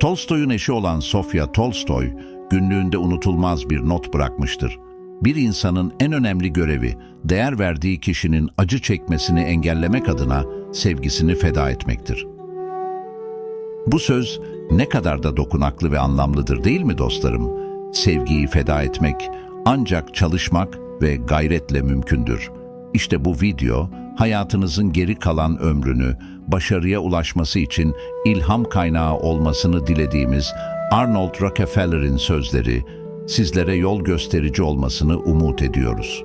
Tolstoy'un eşi olan Sofya Tolstoy, günlüğünde unutulmaz bir not bırakmıştır. Bir insanın en önemli görevi, değer verdiği kişinin acı çekmesini engellemek adına sevgisini feda etmektir. Bu söz ne kadar da dokunaklı ve anlamlıdır değil mi dostlarım? Sevgiyi feda etmek ancak çalışmak ve gayretle mümkündür. İşte bu video hayatınızın geri kalan ömrünü başarıya ulaşması için ilham kaynağı olmasını dilediğimiz Arnold Rockefeller'in sözleri sizlere yol gösterici olmasını umut ediyoruz.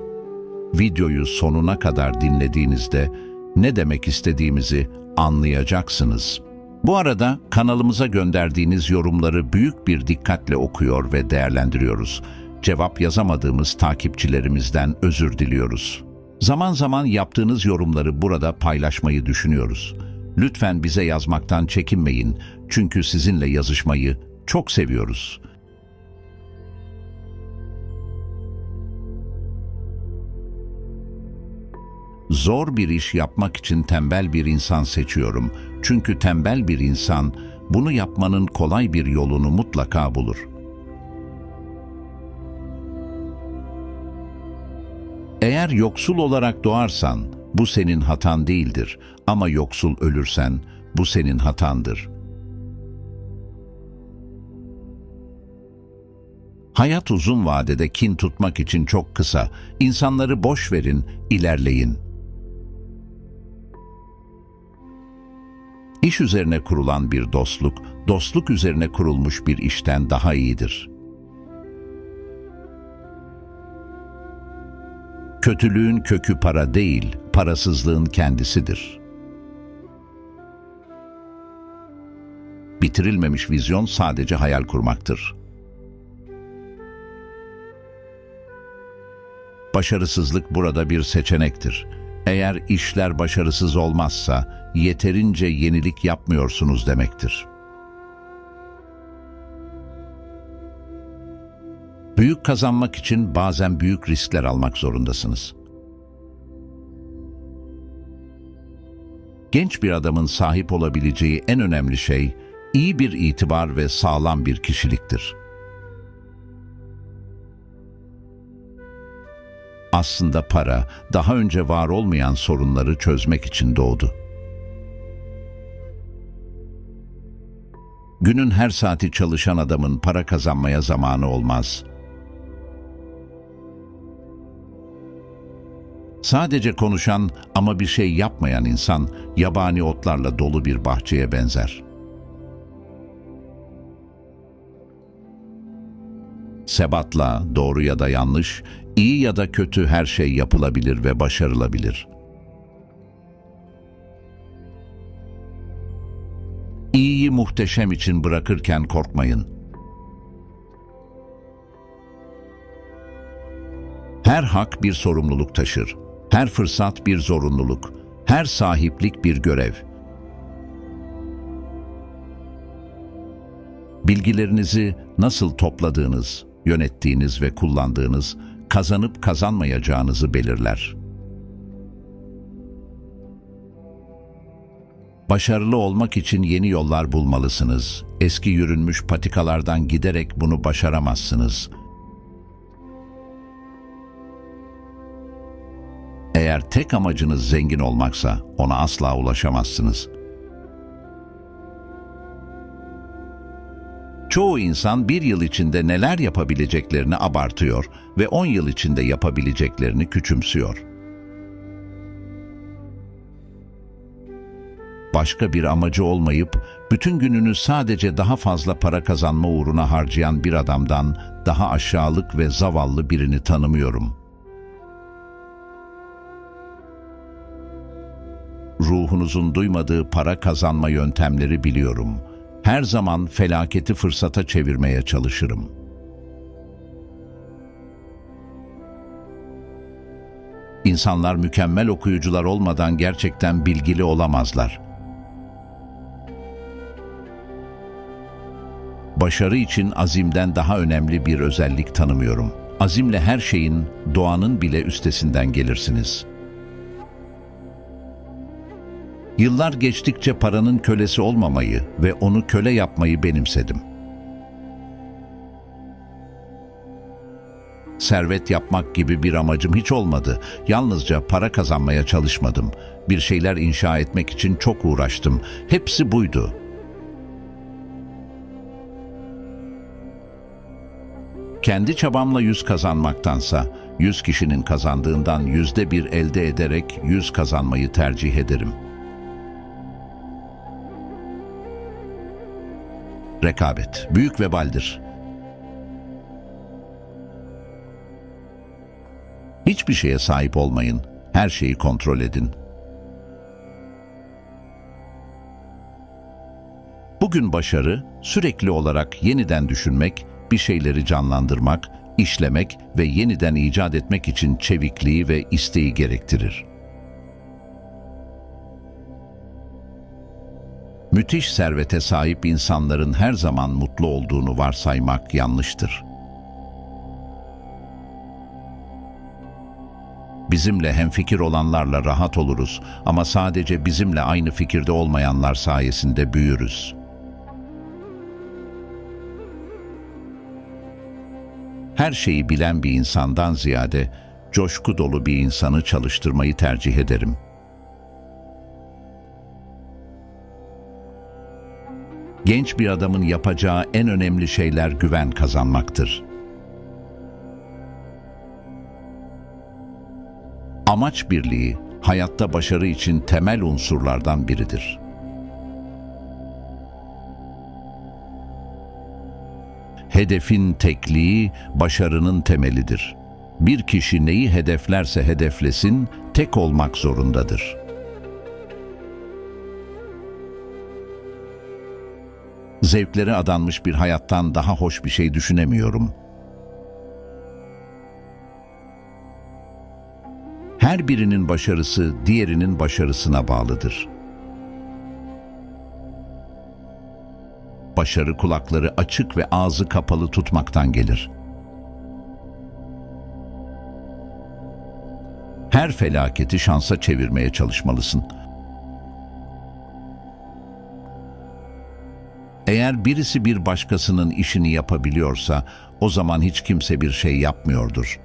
Videoyu sonuna kadar dinlediğinizde ne demek istediğimizi anlayacaksınız. Bu arada kanalımıza gönderdiğiniz yorumları büyük bir dikkatle okuyor ve değerlendiriyoruz. Cevap yazamadığımız takipçilerimizden özür diliyoruz. Zaman zaman yaptığınız yorumları burada paylaşmayı düşünüyoruz. Lütfen bize yazmaktan çekinmeyin çünkü sizinle yazışmayı çok seviyoruz. Zor bir iş yapmak için tembel bir insan seçiyorum. Çünkü tembel bir insan bunu yapmanın kolay bir yolunu mutlaka bulur. Eğer yoksul olarak doğarsan bu senin hatan değildir ama yoksul ölürsen bu senin hatandır. Hayat uzun vadede kin tutmak için çok kısa. İnsanları boş verin, ilerleyin. İş üzerine kurulan bir dostluk, dostluk üzerine kurulmuş bir işten daha iyidir. Kötülüğün kökü para değil, parasızlığın kendisidir. Bitirilmemiş vizyon sadece hayal kurmaktır. Başarısızlık burada bir seçenektir. Eğer işler başarısız olmazsa yeterince yenilik yapmıyorsunuz demektir. Büyük kazanmak için bazen büyük riskler almak zorundasınız. Genç bir adamın sahip olabileceği en önemli şey iyi bir itibar ve sağlam bir kişiliktir. Aslında para daha önce var olmayan sorunları çözmek için doğdu. Günün her saati çalışan adamın para kazanmaya zamanı olmaz. Sadece konuşan ama bir şey yapmayan insan yabani otlarla dolu bir bahçeye benzer. Sebatla, doğru ya da yanlış, iyi ya da kötü her şey yapılabilir ve başarılabilir. İyiyi muhteşem için bırakırken korkmayın. Her hak bir sorumluluk taşır. Her fırsat bir zorunluluk. Her sahiplik bir görev. Bilgilerinizi nasıl topladığınız, yönettiğiniz ve kullandığınız kazanıp kazanmayacağınızı belirler. Başarılı olmak için yeni yollar bulmalısınız. Eski yürünmüş patikalardan giderek bunu başaramazsınız. Eğer tek amacınız zengin olmaksa ona asla ulaşamazsınız. Çoğu insan bir yıl içinde neler yapabileceklerini abartıyor ve on yıl içinde yapabileceklerini küçümsüyor. Başka bir amacı olmayıp bütün gününü sadece daha fazla para kazanma uğruna harcayan bir adamdan daha aşağılık ve zavallı birini tanımıyorum. Ruhunuzun duymadığı para kazanma yöntemleri biliyorum.'' her zaman felaketi fırsata çevirmeye çalışırım. İnsanlar mükemmel okuyucular olmadan gerçekten bilgili olamazlar. Başarı için azimden daha önemli bir özellik tanımıyorum. Azimle her şeyin, doğanın bile üstesinden gelirsiniz.'' Yıllar geçtikçe paranın kölesi olmamayı ve onu köle yapmayı benimsedim. Servet yapmak gibi bir amacım hiç olmadı. Yalnızca para kazanmaya çalışmadım. Bir şeyler inşa etmek için çok uğraştım. Hepsi buydu. Kendi çabamla yüz kazanmaktansa, yüz kişinin kazandığından yüzde bir elde ederek yüz kazanmayı tercih ederim. Rekabet, büyük vebaldir. Hiçbir şeye sahip olmayın, her şeyi kontrol edin. Bugün başarı, sürekli olarak yeniden düşünmek, bir şeyleri canlandırmak, işlemek ve yeniden icat etmek için çevikliği ve isteği gerektirir. Müthiş servete sahip insanların her zaman mutlu olduğunu varsaymak yanlıştır. Bizimle hemfikir olanlarla rahat oluruz ama sadece bizimle aynı fikirde olmayanlar sayesinde büyürüz. Her şeyi bilen bir insandan ziyade coşku dolu bir insanı çalıştırmayı tercih ederim. Genç bir adamın yapacağı en önemli şeyler güven kazanmaktır. Amaç birliği hayatta başarı için temel unsurlardan biridir. Hedefin tekliği başarının temelidir. Bir kişi neyi hedeflerse hedeflesin, tek olmak zorundadır. Zevklere adanmış bir hayattan daha hoş bir şey düşünemiyorum. Her birinin başarısı diğerinin başarısına bağlıdır. Başarı kulakları açık ve ağzı kapalı tutmaktan gelir. Her felaketi şansa çevirmeye çalışmalısın. Eğer birisi bir başkasının işini yapabiliyorsa, o zaman hiç kimse bir şey yapmıyordur.